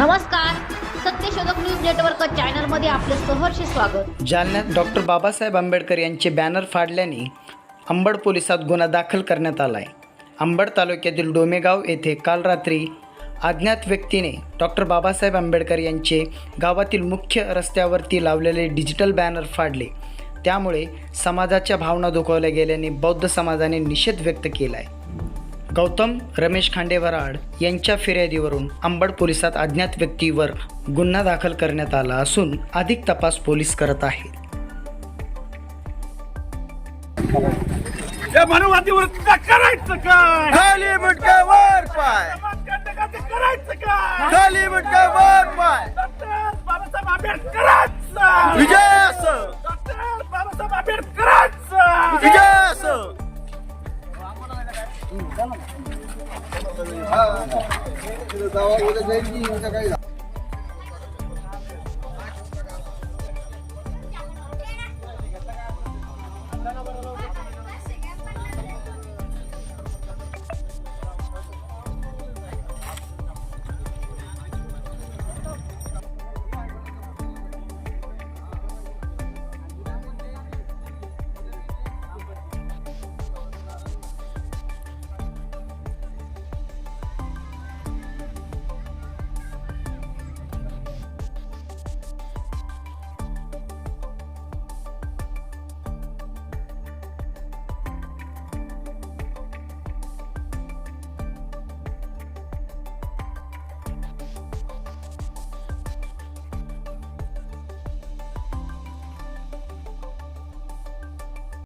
नमस्कार. सत्यशोधक news network चॅनलमध्ये आपले सहर्ष स्वागत. जालन्यात डॉक्टर बाबासाहेब आंबेडकर यांचे बॅनर फाडल्याने अंबड पोलिसात गुन्हा दाखल करण्यात आला आहे अंबड तालुक्यातील डोमेगाव येथे काल रात्री अज्ञात व्यक्तीने डॉक्टर बाबासाहेब आंबेडकर यांचे गावातील मुख्य रस्त्यावरती लावलेले डिजिटल बॅनर फाडले. त्यामुळे समाजाच्या भावना दुखावल्या गेल्याने बौद्ध समाजाने निषेध व्यक्त केला आहे गौतम रमेश खांडेवराड यांच्या फिर्यादीवरून अंबड पोलिसात अज्ञात व्यक्तीवर गुन्हा दाखल करण्यात आला असून अधिक तपास पोलीस करत आहेत. का करायचं काय? जाईल की